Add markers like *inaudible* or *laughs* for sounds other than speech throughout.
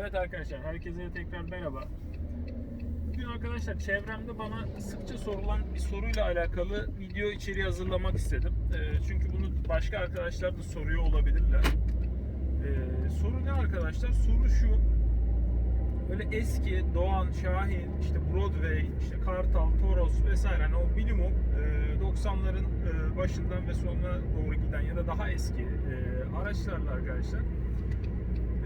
Evet arkadaşlar, herkese tekrar merhaba. Bugün arkadaşlar çevremde bana sıkça sorulan bir soruyla alakalı video içeriği hazırlamak istedim. Ee, çünkü bunu başka arkadaşlar da soruyor olabilirler. Ee, soru ne arkadaşlar? Soru şu. Öyle eski Doğan, Şahin, işte Broadway, işte Kartal, Toros vesaire hani o minimum e, 90'ların e, başından ve sonuna doğru giden ya da daha eski e, araçlarla arkadaşlar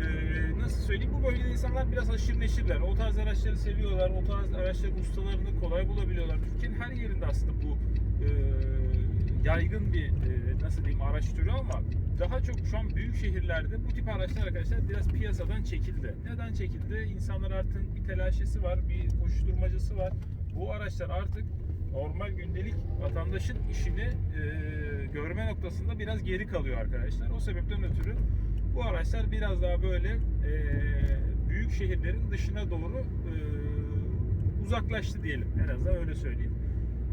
ee, nasıl söyleyeyim bu bölgede insanlar biraz aşırı neşirler. O tarz araçları seviyorlar. O tarz araçların ustalarını kolay bulabiliyorlar. Türkiye'nin her yerinde aslında bu e, yaygın bir e, nasıl diyeyim araç türü ama daha çok şu an büyük şehirlerde bu tip araçlar arkadaşlar biraz piyasadan çekildi. Neden çekildi? İnsanlar artık bir telaşesi var, bir koşturmacası var. Bu araçlar artık normal gündelik vatandaşın işini e, görme noktasında biraz geri kalıyor arkadaşlar. O sebepten ötürü bu araçlar biraz daha böyle e, büyük şehirlerin dışına doğru e, uzaklaştı diyelim. En azından öyle söyleyeyim.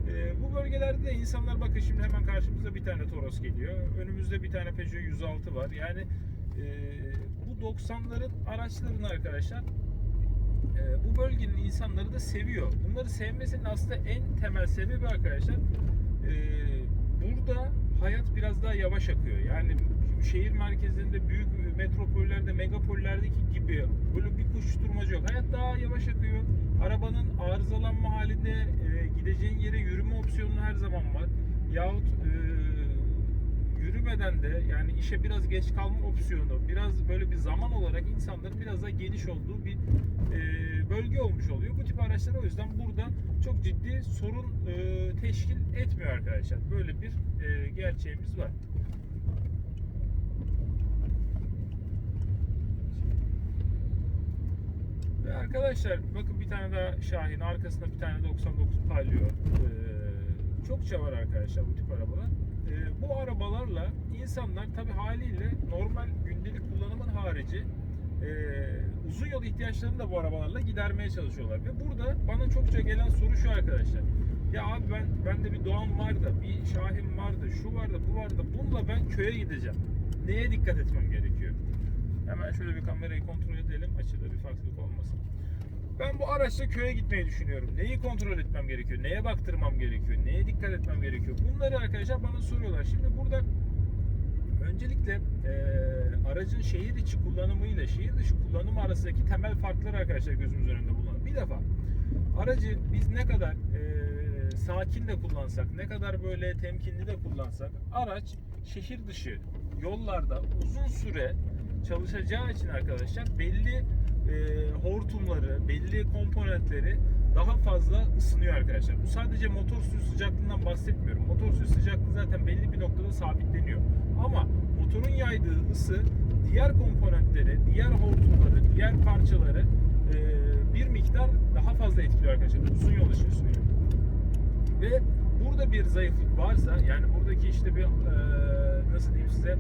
E, bu bölgelerde de insanlar bakın şimdi hemen karşımıza bir tane Toros geliyor. Önümüzde bir tane Peugeot 106 var. Yani e, bu 90'ların araçlarını arkadaşlar e, bu bölgenin insanları da seviyor. Bunları sevmesinin aslında en temel sebebi arkadaşlar e, burada hayat biraz daha yavaş akıyor. Yani şehir merkezlerinde, büyük metropollerde, megapollerdeki gibi böyle bir koşturmacı yok. Hayat daha yavaş akıyor. Arabanın arızalanma halinde e, gideceğin yere yürüme opsiyonu her zaman var. Yahut e, yürümeden de yani işe biraz geç kalma opsiyonu, biraz böyle bir zaman olarak insanların biraz daha geniş olduğu bir e, bölge olmuş oluyor. Bu tip araçlar o yüzden burada çok ciddi sorun e, teşkil etmiyor arkadaşlar. Böyle bir e, gerçeğimiz var. Ve arkadaşlar bakın bir tane daha Şahin, arkasında bir tane 99 Palio. Ee, çokça var arkadaşlar bu tip arabalar. Ee, bu arabalarla insanlar tabi haliyle normal gündelik kullanımın harici e, uzun yol ihtiyaçlarını da bu arabalarla gidermeye çalışıyorlar. Ve burada bana çokça gelen soru şu arkadaşlar. Ya abi ben bende bir Doğan var da, bir Şahin var da, şu var da, bu var da bununla ben köye gideceğim. Neye dikkat etmem gerekiyor? Hemen şöyle bir kamerayı kontrol edelim. Açıda bir farklılık olmasın. Ben bu araçla köye gitmeyi düşünüyorum. Neyi kontrol etmem gerekiyor? Neye baktırmam gerekiyor? Neye dikkat etmem gerekiyor? Bunları arkadaşlar bana soruyorlar. Şimdi burada öncelikle e, aracın şehir içi kullanımı ile şehir dışı kullanımı arasındaki temel farklar arkadaşlar gözümüz önünde bulunan. Bir defa aracı biz ne kadar e, sakin de kullansak, ne kadar böyle temkinli de kullansak araç şehir dışı yollarda uzun süre çalışacağı için arkadaşlar belli e, hortumları, belli komponentleri daha fazla ısınıyor arkadaşlar. Bu sadece motor suyu sıcaklığından bahsetmiyorum. Motor suyu sıcaklığı zaten belli bir noktada sabitleniyor. Ama motorun yaydığı ısı diğer komponentleri, diğer hortumları, diğer parçaları e, bir miktar daha fazla etkiliyor arkadaşlar. Uzun yol için söylüyorum. Ve burada bir zayıflık varsa yani buradaki işte bir e, nasıl diyeyim size e,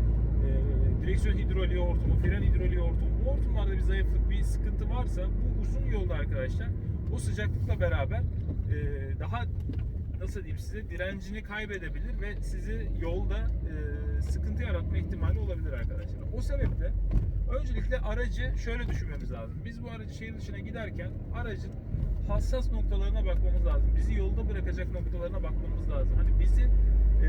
direksiyon hidroliği hortumu, fren hidroliği hortumu bu hortumlarda bir zayıflık, bir sıkıntı varsa bu uzun yolda arkadaşlar o sıcaklıkla beraber e, daha nasıl diyeyim size direncini kaybedebilir ve sizi yolda e, sıkıntı yaratma ihtimali olabilir arkadaşlar. O sebeple öncelikle aracı şöyle düşünmemiz lazım. Biz bu aracı şehir dışına giderken aracın hassas noktalarına bakmamız lazım. Bizi yolda bırakacak noktalarına bakmamız lazım. Hani bizi e,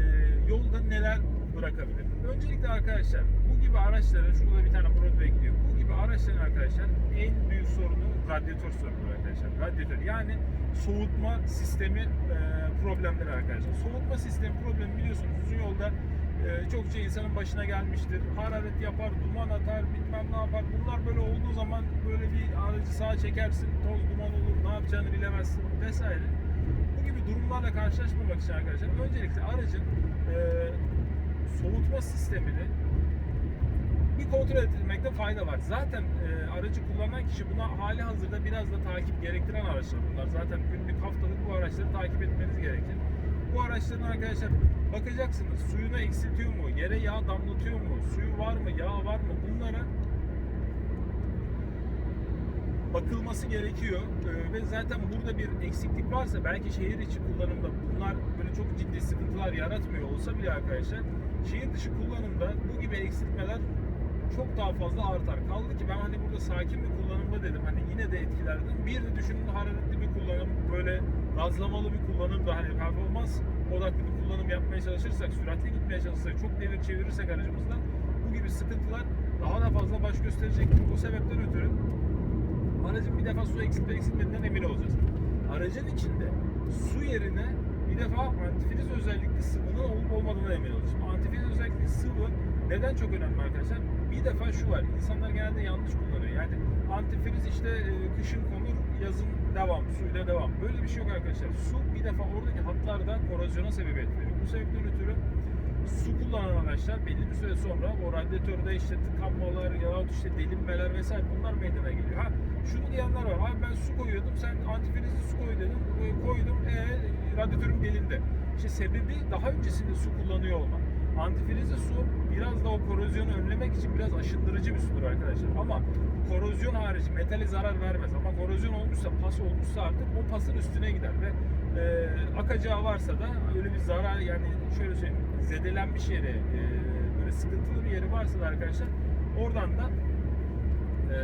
yolda neler bırakabilir? Öncelikle arkadaşlar bu gibi araçların şurada bir tane Broadway gidiyor. Bu gibi araçların arkadaşlar en büyük sorunu radyatör sorunu arkadaşlar. Radyatör yani soğutma sistemi e, problemleri arkadaşlar. Soğutma sistemi problemi biliyorsunuz uzun yolda e, çokça insanın başına gelmiştir. Hararet yapar, duman atar, bilmem ne yapar. Bunlar böyle olduğu zaman böyle bir aracı sağa çekersin, toz duman olur, ne yapacağını bilemezsin vesaire. Bu gibi durumlarla karşılaşmamak için arkadaşlar öncelikle aracın e, soğutma sistemini bir kontrol etmekte fayda var. Zaten e, aracı kullanan kişi buna hali hazırda biraz da takip gerektiren araçlar bunlar. Zaten günlük haftalık bu araçları takip etmeniz gerekir. Bu araçların arkadaşlar bakacaksınız suyunu eksiltiyor mu, yere yağ damlatıyor mu, suyu var mı, yağ var mı bunlara bakılması gerekiyor Ee, ve zaten burada bir eksiklik varsa belki şehir içi kullanımda bunlar böyle çok ciddi sıkıntılar yaratmıyor olsa bile arkadaşlar şehir dışı kullanımda bu gibi eksiltmeler çok daha fazla artar. Kaldı ki ben hani burada sakin bir kullanımda dedim. Hani yine de etkilerdim. Bir de düşünün hararetli bir kullanım, böyle gazlamalı bir kullanım da hani performans odaklı bir kullanım yapmaya çalışırsak, süratli gitmeye çalışırsak, çok devir çevirirsek aracımızda bu gibi sıkıntılar daha da fazla baş gösterecektir. Bu sebepten ötürü aracın bir defa su eksiltip eksiltmediğinden emin olacağız. Aracın içinde su yerine bir defa antifriz özellikli sıvının olup olmadığına emin olacağız. Şimdi antifriz özellikli sıvı neden çok önemli arkadaşlar? Bir defa şu var, insanlar genelde yanlış kullanıyor. Yani antifriz işte e, kışın konur, yazın devam, suyla devam. Böyle bir şey yok arkadaşlar. Su bir defa oradaki hatlarda korozyona sebebiyet veriyor. Bu sebepten ötürü su kullanan araçlar belli bir süre sonra o radyatörde işte tıkanmalar yahut işte delinmeler vesaire bunlar meydana geliyor. Ha şunu diyenler var. Abi ben su koyuyordum. Sen antifrizli su koy dedim. e, Koydum. E, radyatörüm delindi. İşte sebebi daha öncesinde su kullanıyor olmak. Antifrizli su biraz da o korozyonu önlemek için biraz aşındırıcı bir sudur arkadaşlar. Ama korozyon harici metale zarar vermez. Ama korozyon olmuşsa, pas olmuşsa artık o pasın üstüne gider ve e, akacağı varsa da öyle bir zarar yani şöyle söyleyeyim zedelenmiş yeri, e, böyle sıkıntılı bir yeri varsa da arkadaşlar oradan da e,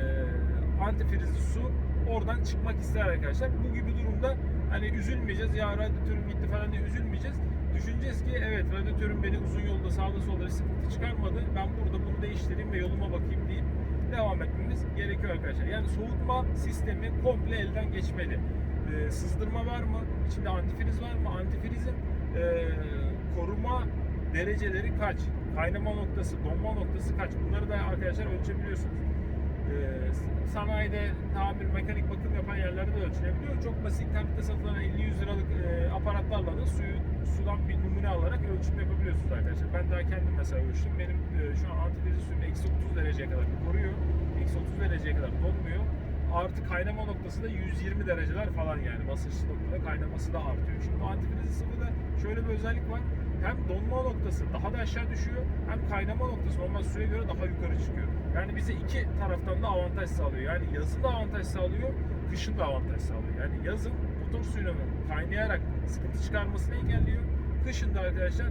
antifrizli su oradan çıkmak ister arkadaşlar. Bu gibi durumda hani üzülmeyeceğiz ya radyatörüm gitti falan diye üzülmeyeceğiz. Düşüneceğiz ki evet radyatörüm beni uzun yolda sağda solda sıkıntı çıkarmadı. Ben burada bunu değiştireyim ve yoluma bakayım deyip devam etmemiz gerekiyor arkadaşlar. Yani soğutma sistemi komple elden geçmeli. Ee, sızdırma var mı? İçinde antifriz var mı? Antifrizin e, koruma dereceleri kaç? Kaynama noktası, donma noktası kaç? Bunları da arkadaşlar ölçebiliyorsunuz. Ee, sanayide tamir, mekanik bakım yapan yerlerde de ölçülebiliyor. Çok basit internette satılan 50-100 liralık e, aparatlarla da suyu sudan bir numune alarak ölçüm yapabiliyorsunuz arkadaşlar. Ben daha kendim mesela ölçtüm. Benim e, şu an antifriz suyum eksi 30 dereceye kadar koruyor. Eksi 30 dereceye kadar donmuyor. Artı kaynama noktası da 120 dereceler falan yani basınçlı noktada kaynaması da artıyor. Şimdi antifriz sıvıda şöyle bir özellik var. Hem donma noktası daha da aşağı düşüyor hem kaynama noktası normal suya göre daha yukarı çıkıyor. Yani bize iki taraftan da avantaj sağlıyor. Yani yazın da avantaj sağlıyor, kışın da avantaj sağlıyor. Yani yazın motor suyunu kaynayarak sıkıntı çıkarmasını engelliyor. Kışın da arkadaşlar e,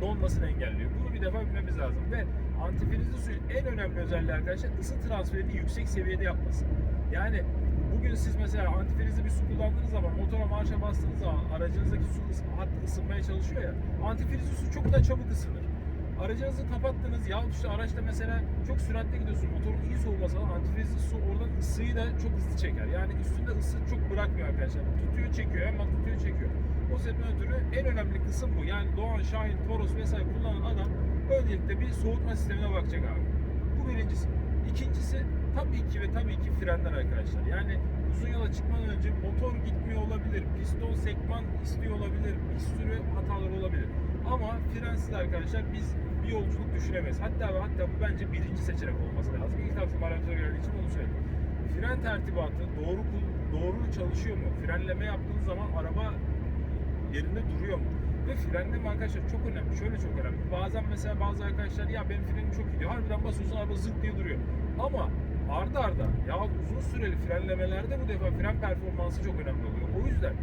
donmasını engelliyor. Bunu bir defa bilmemiz lazım ve antifrizli suyun en önemli özelliği arkadaşlar ısı transferini yüksek seviyede yapması. Yani bugün siz mesela antifrizli bir su kullandığınız zaman motora marşa bastığınız zaman aracınızdaki su ısı, hat ısınmaya çalışıyor ya antifrizli su çok da çabuk ısınır. Aracınızı kapattınız yahut işte araçta mesela çok süratli gidiyorsun motorun iyi soğuması falan antifrizli su oradan ısıyı da çok hızlı çeker. Yani üstünde ısı çok bırakmıyor arkadaşlar. Tutuyor çekiyor hemen tutuyor çekiyor. O sebepten ötürü en önemli kısım bu. Yani Doğan, Şahin, Toros vesaire kullanan adam öncelikle bir soğutma sistemine bakacak abi. Bu birincisi. İkincisi tabii ki ve tabii ki frenler arkadaşlar. Yani uzun yola çıkmadan önce motor gitmiyor olabilir, piston sekman istiyor olabilir, bir sürü hatalar olabilir. Ama frensiz arkadaşlar biz bir yolculuk düşünemeyiz. Hatta ve hatta bu bence birinci seçenek olması lazım. İlk aklıma araçlara geldiği için onu söyledim. Fren tertibatı doğru doğru çalışıyor mu? Frenleme yaptığınız zaman araba yerinde duruyor mu? Ve frenleme arkadaşlar çok önemli. Şöyle çok önemli. Bazen mesela bazı arkadaşlar ya benim frenim çok iyi diyor. Harbiden basıyorsun araba zık diye duruyor. Ama arda arda ya uzun süreli frenlemelerde bu defa fren performansı çok önemli oluyor. O yüzden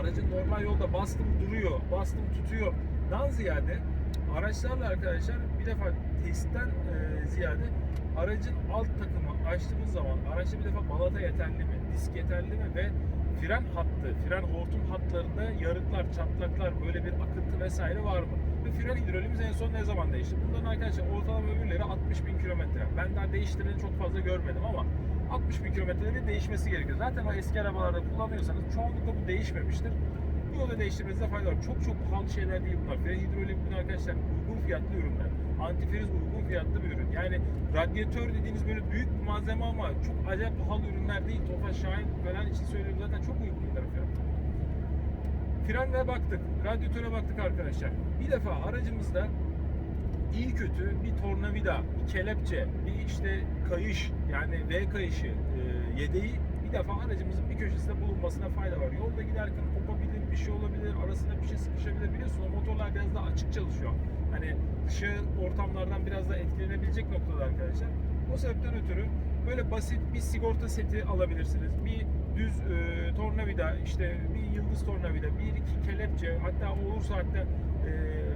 aracın normal yolda bastım duruyor, bastım tutuyor. Dan ziyade araçlarla arkadaşlar bir defa testten e, ziyade aracın alt takımı açtığımız zaman araçta bir defa balata yeterli mi, disk yeterli mi ve fren hattı, fren hortum hatlarında yarıklar, çatlaklar, böyle bir akıntı vesaire var mı? Ve fren hidrolimiz en son ne zaman değişti? Bunların arkadaşlar ortalama ömürleri 60 bin kilometre. Ben daha değiştireni çok fazla görmedim ama 60 bin kilometrede değişmesi gerekiyor. Zaten o eski arabalarda kullanıyorsanız çoğunlukla bu değişmemiştir. Bu yolu değiştirmenizde fayda var. Çok çok pahalı şeyler değil bunlar. Fren hidrolik bunlar arkadaşlar uygun fiyatlı ürünler. Antifriz uygun fiyatlı bir ürün. Yani radyatör dediğiniz böyle büyük bir malzeme ama çok acayip pahalı ürünler değil. Tofaş, Şahin falan için söylüyorum zaten çok. Frenlere baktık, radyatöre baktık arkadaşlar. Bir defa aracımızda iyi kötü bir tornavida, bir kelepçe, bir işte kayış yani V kayışı e, yedeği bir defa aracımızın bir köşesinde bulunmasına fayda var. Yolda giderken kopabilir, bir şey olabilir, arasına bir şey sıkışabilir. Biliyorsunuz motorlar biraz daha açık çalışıyor. Hani dışı ortamlardan biraz daha etkilenebilecek noktada arkadaşlar. O sebepten ötürü böyle basit bir sigorta seti alabilirsiniz. Bir düz e, tornavida, işte bir yıldız tornavida, bir iki kelepçe, hatta olursa hatta e,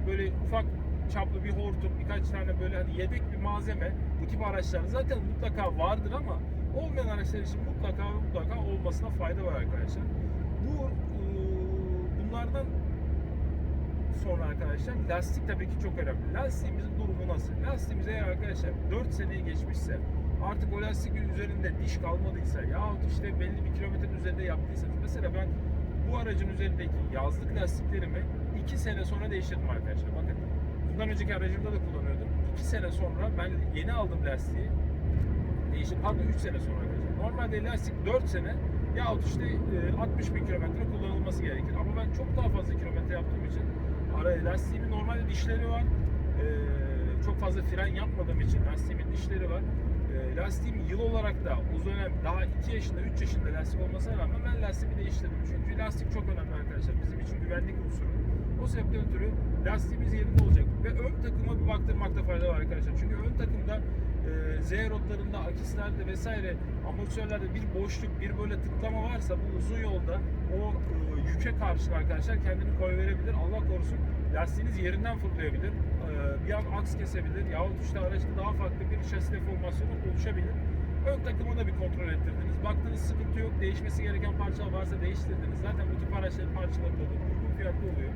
böyle ufak çaplı bir hortum, birkaç tane böyle hani yedek bir malzeme bu tip araçlarda zaten mutlaka vardır ama olmayan araçlar için mutlaka mutlaka olmasına fayda var arkadaşlar. Bu e, bunlardan sonra arkadaşlar lastik tabii ki çok önemli. Lastiğimizin durumu nasıl? Lastiğimiz eğer arkadaşlar 4 seneyi geçmişse artık o lastik üzerinde diş kalmadıysa yahut işte belli bir kilometrenin üzerinde yaptıysanız mesela ben bu aracın üzerindeki yazlık lastiklerimi 2 sene sonra değiştirdim arkadaşlar. Bakın bundan önceki aracımda da kullanıyordum. 2 sene sonra ben yeni aldım lastiği değiştirdim. Pardon 3 sene sonra arkadaşlar. Normalde lastik 4 sene yahut işte e, 60 bin kilometre kullanılması gerekir. Ama ben çok daha fazla kilometre yaptığım için ara lastiğimin normalde dişleri var. E, çok fazla fren yapmadığım için lastiğimin dişleri var. E, lastiğim yıl olarak da o dönem daha 2 yaşında 3 yaşında lastik olmasına rağmen ben lastiğimi değiştirdim. Çünkü lastik çok önemli arkadaşlar. Bizim için güvenlik unsuru. O sebepten ötürü lastiğimiz yerinde olacak. Ve ön takıma bir baktırmakta fayda var arkadaşlar. Çünkü ön takımda e, Z rotlarında, akislerde vesaire amortisörlerde bir boşluk, bir böyle tıklama varsa bu uzun yolda o e, yüke karşı arkadaşlar kendini koy verebilir. Allah korusun lastiğiniz yerinden fırlayabilir. Bir an aks kesebilir. Yahut işte araçta daha farklı bir şasi deformasyonu oluşabilir. Ön takımı da bir kontrol ettirdiniz. Baktınız sıkıntı yok. Değişmesi gereken parçalar varsa değiştirdiniz. Zaten bu tip araçların parçaları da. Uygun fiyatlı oluyor.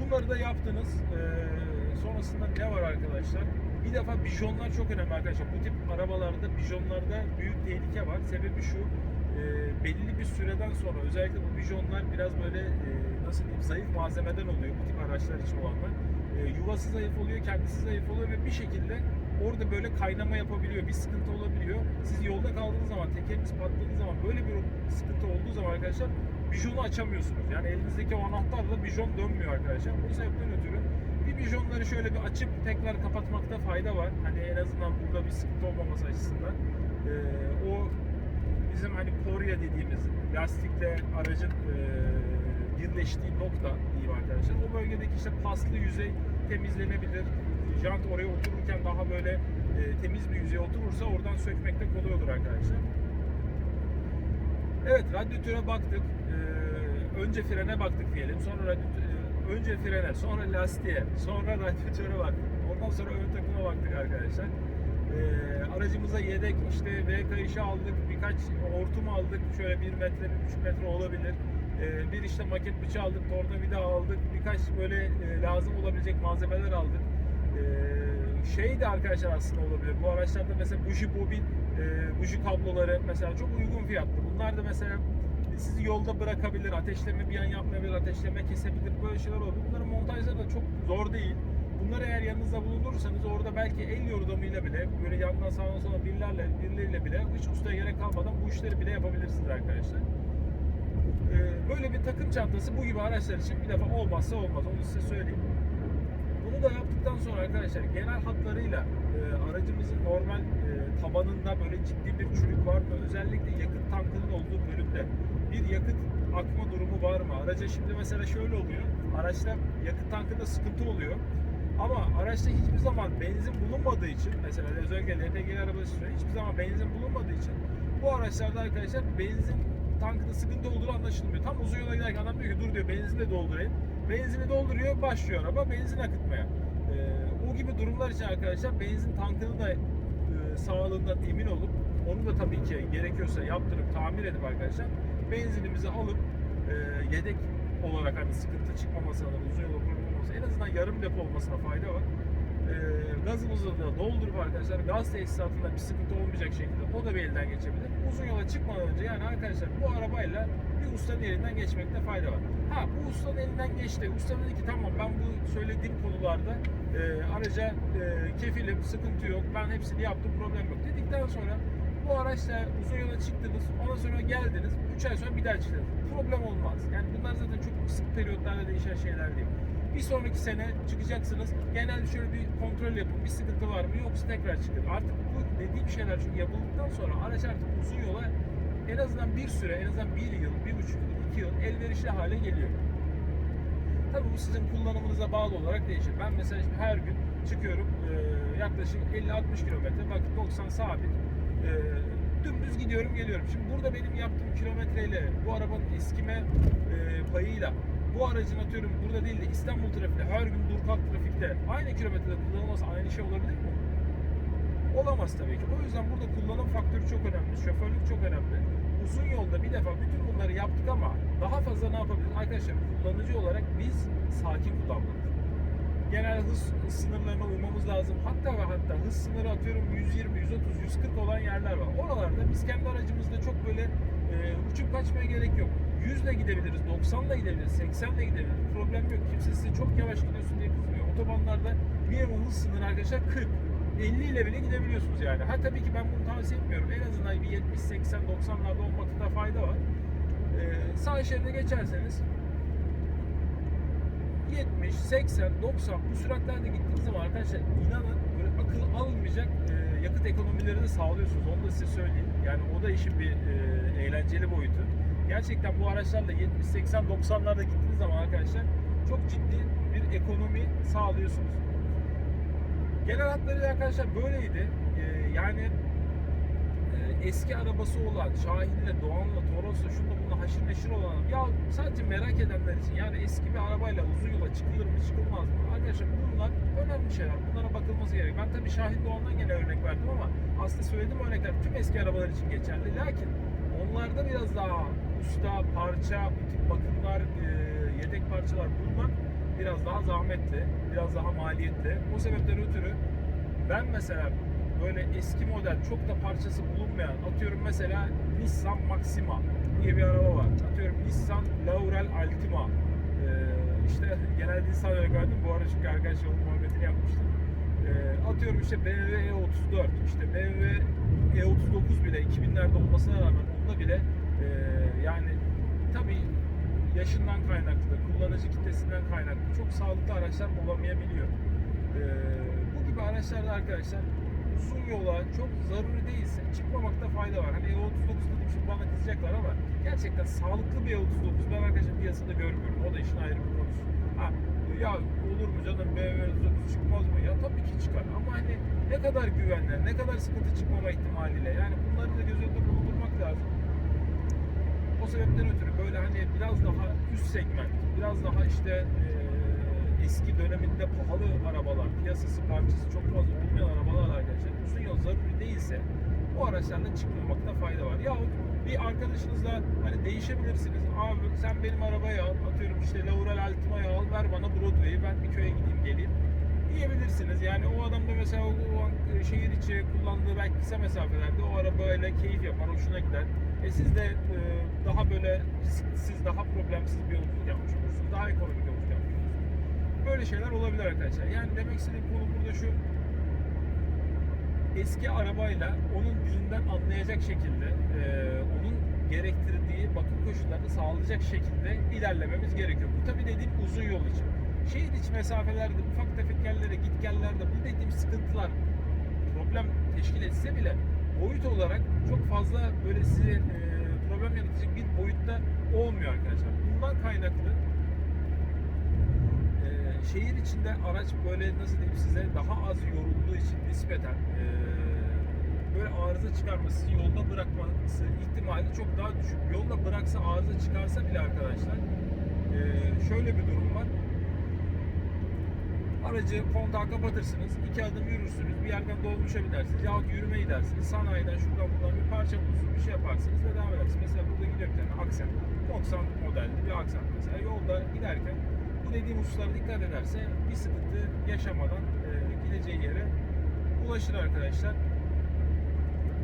Bunları da yaptınız. Sonrasında ne var arkadaşlar? Bir defa bijonlar çok önemli arkadaşlar. Bu tip arabalarda bijonlarda büyük tehlike var. Sebebi şu. E, belli bir süreden sonra özellikle bu bijonlar biraz böyle e, nasıl diyeyim zayıf malzemeden oluyor bu tip araçlar için olanlar. E, yuvası zayıf oluyor, kendisi zayıf oluyor ve bir şekilde orada böyle kaynama yapabiliyor, bir sıkıntı olabiliyor. Siz yolda kaldığınız zaman, tekeriniz patladığı zaman böyle bir sıkıntı olduğu zaman arkadaşlar bijonu açamıyorsunuz. Yani elinizdeki o anahtarla bijon dönmüyor arkadaşlar. Bu sebepten ötürü bir bijonları şöyle bir açıp tekrar kapatmakta fayda var. Hani en azından burada bir sıkıntı olmaması açısından. Ee, o bizim hani porya dediğimiz lastikle aracın e, birleştiği nokta diyeyim arkadaşlar. O bölgedeki işte paslı yüzey temizlenebilir. Jant oraya otururken daha böyle e, temiz bir yüzeye oturursa oradan sökmekte kolay olur arkadaşlar. Evet radyatöre baktık. Ee, önce frene baktık diyelim. Sonra radyatö- e, önce frene, sonra lastiğe, sonra radyatöre baktık. Ondan sonra ön takıma baktık arkadaşlar. Ee, aracımıza yedek işte V kayışı aldık, birkaç hortum aldık. Şöyle 1 metre, 1,5 metre olabilir. Ee, bir işte maket bıçağı aldık, tornavida aldık. Birkaç böyle e, lazım olabilecek malzemeler aldık. Ee, şey de arkadaşlar aslında olabilir. Bu araçlarda mesela buji bobin, e, buji kabloları mesela çok uygun fiyatlı. Bunlar da mesela sizi yolda bırakabilir, ateşleme bir an yapmayabilir, ateşleme kesebilir. Böyle şeyler olur. Bunların montajları da çok zor değil. Bunları eğer yanınızda bulundurursanız orada belki el yordamıyla bile böyle yandan sağdan sola birlerle, birileriyle bile hiç ustaya gerek kalmadan bu işleri bile yapabilirsiniz arkadaşlar. Ee, böyle bir takım çantası bu gibi araçlar için bir defa olmazsa olmaz. Onu size söyleyeyim. Bunu da yaptıktan sonra arkadaşlar genel hatlarıyla e, aracımızın normal e, tabanında böyle ciddi bir çürük var mı? Özellikle yakıt tankının olduğu bölümde bir yakıt akma durumu var mı? Araca şimdi mesela şöyle oluyor. Araçta yakıt tankında sıkıntı oluyor. Ama araçta hiçbir zaman benzin bulunmadığı için mesela özellikle LPG arabası hiçbir zaman benzin bulunmadığı için bu araçlarda arkadaşlar benzin tankında sıkıntı olduğu anlaşılmıyor. Tam uzun yola giderken adam diyor ki dur diyor benzin de doldurayım. Benzini dolduruyor başlıyor araba benzin akıtmaya. Ee, o gibi durumlar için arkadaşlar benzin tankını da e, sağlığından emin olup onu da tabii ki gerekiyorsa yaptırıp tamir edip arkadaşlar benzinimizi alıp e, yedek olarak hani sıkıntı çıkmamasına uzun yola kurulmaması en azından yarım depo olmasına fayda var. E, gazımızı da doldurup arkadaşlar gaz tesisatında bir sıkıntı olmayacak şekilde o da bir elden geçebilir. Uzun yola çıkmadan önce yani arkadaşlar bu arabayla bir ustanın elinden geçmekte fayda var. Ha bu ustanın elinden geçti. Usta dedi ki tamam ben bu söylediğim konularda e, araca e, kefilim, sıkıntı yok. Ben hepsini yaptım, problem yok dedikten sonra bu araçla uzun yola çıktınız, ondan sonra geldiniz, 3 ay sonra bir daha çıktınız. Problem olmaz. Yani bunlar zaten çok sık periyotlarla değişen şeyler değil. Bir sonraki sene çıkacaksınız. Genelde şöyle bir kontrol yapın. Bir sıkıntı var mı? Yoksa tekrar çıkın. Artık bu dediğim şeyler çünkü yapıldıktan sonra araç artık uzun yola en azından bir süre, en azından bir yıl, bir buçuk yıl, iki yıl elverişli hale geliyor. Tabii bu sizin kullanımınıza bağlı olarak değişir. Ben mesela şimdi her gün çıkıyorum e, yaklaşık 50-60 kilometre, bakın 90 sabit. E, dümdüz gidiyorum geliyorum. Şimdi burada benim yaptığım kilometreyle bu arabanın eskime e, payıyla bu aracın atıyorum burada değil de İstanbul trafiğinde her gün dur kalk trafikte aynı kilometrede kullanılması aynı şey olabilir mi? Olamaz tabii ki. O yüzden burada kullanım faktörü çok önemli. Şoförlük çok önemli. Uzun yolda bir defa bütün bunları yaptık ama daha fazla ne yapabiliriz? Arkadaşlar kullanıcı olarak biz sakin kullanmalıyız. Genel hız sınırlarına uymamız lazım. Hatta ve hatta hız sınırı atıyorum 120, 130, 140 olan yerler var. Oralarda biz kendi aracımızda çok böyle e, uçup kaçmaya gerek yok. 100 ile gidebiliriz, 90 ile gidebiliriz, 80 ile gidebiliriz. Problem yok. Kimse size çok yavaş gidiyorsun diye kızmıyor. Otobanlarda minimum hız sınırı arkadaşlar 40. 50 ile bile gidebiliyorsunuz yani. Ha tabii ki ben bunu tavsiye etmiyorum. En azından bir 70, 80, 90'larda olmakta fayda var. Ee, sağ şeride geçerseniz 70, 80, 90 bu süratlerde gittiğiniz zaman arkadaşlar inanın böyle akıl almayacak e, yakıt ekonomileri de sağlıyorsunuz. Onu da size söyleyeyim. Yani o da işin bir e, eğlenceli boyutu. Gerçekten bu araçlarla 70, 80, 90'larda gittiğiniz zaman arkadaşlar çok ciddi bir ekonomi sağlıyorsunuz. Genel hatlarıyla arkadaşlar böyleydi. Ee, yani e, eski arabası olan Şahin'le, Doğan'la, Toros'la, şunla bununla haşır neşir olan ya sadece merak edenler için yani eski bir arabayla uzun yola çıkılır mı çıkılmaz mı? Arkadaşlar bunlar önemli şeyler. Bunlara bakılması gerek. Ben tabii Şahin Doğan'dan gene örnek verdim ama aslında söylediğim örnekler tüm eski arabalar için geçerli. Lakin onlarda biraz daha usta, parça, bu tip bakımlar, e, yedek parçalar bulmak biraz daha zahmetli, biraz daha maliyetli. O sebepten ötürü ben mesela böyle eski model çok da parçası bulunmayan atıyorum mesela Nissan Maxima diye bir araba var. Atıyorum Nissan Laurel Altima. Ee, işte *laughs* genelde Nissan örnek verdim. Bu arada çünkü arkadaş yolun muhabbetini yapmıştım. Ee, atıyorum işte BMW E34, işte BMW E39 bile 2000'lerde olmasına rağmen onda bile e, yaşından kaynaklı, kullanıcı kitlesinden kaynaklı çok sağlıklı araçlar olamayabiliyor. Ee, bu gibi araçlarda arkadaşlar uzun yola çok zaruri değilse çıkmamakta fayda var. Hani E39 dedim şimdi bana kızacaklar ama gerçekten sağlıklı bir E39 ben arkadaşlar piyasada görmüyorum. O da işin ayrı bir konusu. Ha, ya olur mu canım BMW 39 çıkmaz mı? Ya tabii ki çıkar ama hani ne kadar güvenli, ne kadar sıkıntı çıkmama ihtimaliyle yani bunları da göz önünde bulundurmak lazım. O sebepten ötürü böyle hani biraz daha üst segment, biraz daha işte e, eski döneminde pahalı arabalar, piyasası parçası çok fazla olmayan arabalar arkadaşlar uzun yol zaruri değilse o araçlarla çıkmamakta fayda var. Yahut bir arkadaşınızla hani değişebilirsiniz. Abi sen benim arabayı al, atıyorum işte Laurel Altima'yı al, ver bana Broadway'i ben bir köye gideyim geleyim diyebilirsiniz. Yani o adam da mesela o, o şehir içi kullandığı belki kısa mesafelerde o arabayla keyif yapar, hoşuna gider. E siz de e, daha böyle risksiz, daha problemsiz bir yolculuk yapmış olursunuz. Daha ekonomik yolculuk yapmış olursunuz. Böyle şeyler olabilir arkadaşlar. Yani demek istediğim konu burada şu. Eski arabayla onun dilinden anlayacak şekilde, e, onun gerektirdiği bakım koşullarını sağlayacak şekilde ilerlememiz gerekiyor. Bu tabii dediğim uzun yol için. Şehir içi mesafelerde, ufak tefek yerlere, git gellerde bu dediğim sıkıntılar problem teşkil etse bile boyut olarak çok fazla böyle size e, problem yaratacak bir boyutta olmuyor arkadaşlar. Bundan kaynaklı e, şehir içinde araç böyle nasıl diyeyim size daha az yorulduğu için nispeten e, böyle arıza çıkarması, yolda bırakması ihtimali çok daha düşük. Yolda bıraksa arıza çıkarsa bile arkadaşlar e, şöyle bir durum var. Aracı kontağı kapatırsınız, iki adım yürürsünüz, bir yerden dolmuşa binersiniz yahut yürüme gidersiniz, sanayiden şuradan buradan bir parça bulursunuz, bir şey yaparsınız ve devam edersiniz. Mesela burada tane aksen, 90 modelli bir aksen mesela yolda giderken bu dediğim hususlara dikkat ederse bir sıkıntı yaşamadan e, gideceği yere ulaşır arkadaşlar.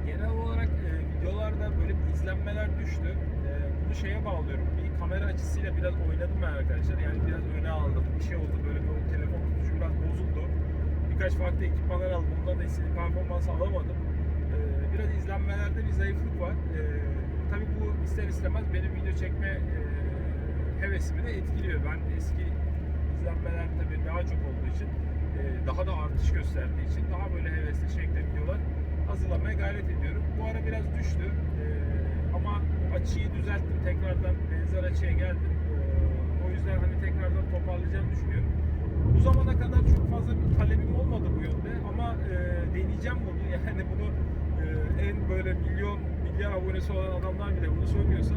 Genel olarak e, videolarda böyle izlenmeler düştü. E, bunu şeye bağlıyorum. Bir kamera açısıyla biraz oynadım ben arkadaşlar. Yani biraz öne aldım. Bir şey oldu. Böyle bir telefon tutucu biraz bozuldu. Birkaç farklı ekipmanlar aldım. Bundan da istediğim performansı alamadım. E, biraz izlenmelerde bir zayıflık var. E, tabii bu ister istemez benim video çekme e, hevesimi de etkiliyor. Ben eski izlenmeler tabii daha çok olduğu için e, daha da artış gösterdiği için daha böyle hevesli şekilde videolar hazırlamaya gayret ediyorum. Bu ara biraz düştü açıyı düzelttim. Tekrardan benzer açıya geldim. E, o yüzden hani tekrardan toparlayacağımı düşünüyorum. Bu zamana kadar çok fazla bir talebim olmadı bu yönde ama e, deneyeceğim bunu. *laughs* Yani bunu e, en böyle milyon milyar abonesi olan adamlar bile bunu söylüyorsa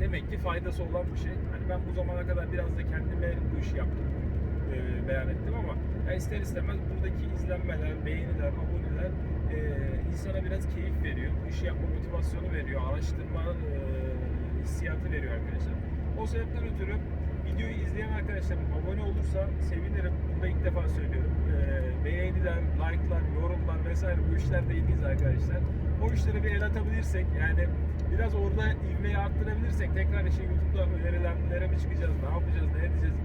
demek ki faydası olan bir şey. Hani ben bu zamana kadar biraz da kendime bu işi yaptım, e, beyan ettim ama ya ister istemez buradaki izlenmeler, beğeniler, aboneler e, insana biraz keyif veriyor. Bu işi yapma motivasyonu veriyor, araştırma e, hissiyatı veriyor arkadaşlar. O sebepten ötürü videoyu izleyen arkadaşlarım abone olursa sevinirim. Bunu da ilk defa söylüyorum. E, beğeniler, like'lar, yorumlar vesaire bu işler de ilginiz arkadaşlar. O işlere bir el atabilirsek yani biraz orada ivmeyi arttırabilirsek tekrar işte YouTube'da önerilenlere mi çıkacağız, ne yapacağız, ne edeceğiz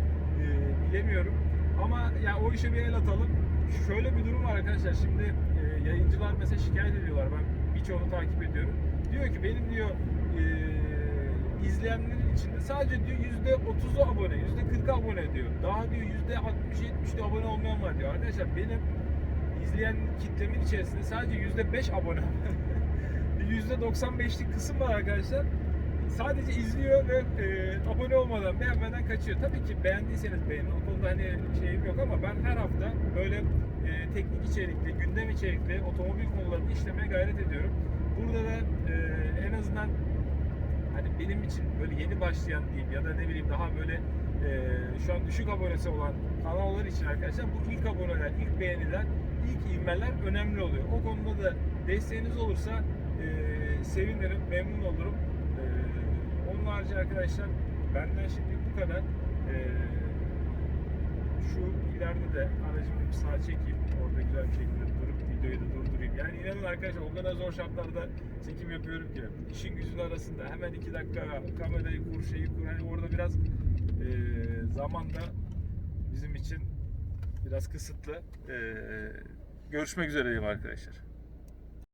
e, bilemiyorum. Ama ya o işe bir el atalım. Şöyle bir durum var arkadaşlar. Şimdi e, yayıncılar mesela şikayet ediyorlar. Ben birçoğunu takip ediyorum. Diyor ki benim diyor e, izleyenlerin içinde sadece diyor yüzde otuzu abone, yüzde kırkı abone diyor. Daha diyor yüzde altmış yetmiş diyor abone olmayan var diyor. Arkadaşlar benim izleyen kitlemin içerisinde sadece yüzde beş abone *laughs* yüzde 95'lik kısım var arkadaşlar. Sadece izliyor ve e, abone olmadan, beğenmeden kaçıyor. Tabii ki beğendiyseniz beğenin. O konuda hani şeyim yok ama ben her hafta böyle e, teknik içerikli, gündem içerikli otomobil konularını işlemeye gayret ediyorum. Burada da e, en azından hani benim için böyle yeni başlayan diyeyim ya da ne bileyim daha böyle e, şu an düşük abonesi olan kanallar için arkadaşlar bu ilk aboneler, ilk beğeniler, ilk ivmeler önemli oluyor. O konuda da desteğiniz olursa e, sevinirim, memnun olurum. Harici arkadaşlar benden şimdi bu kadar. E, şu ileride de aracımı bir sağa çekeyim. Orada güzel bir şekilde durup videoyu da durdurayım. Yani inanın arkadaşlar o kadar zor şartlarda çekim yapıyorum ki. işin gücün arasında hemen iki dakika kamerayı kur, şeyi kur. Hani orada biraz e, zamanda bizim için biraz kısıtlı. E, görüşmek üzere diyeyim arkadaşlar.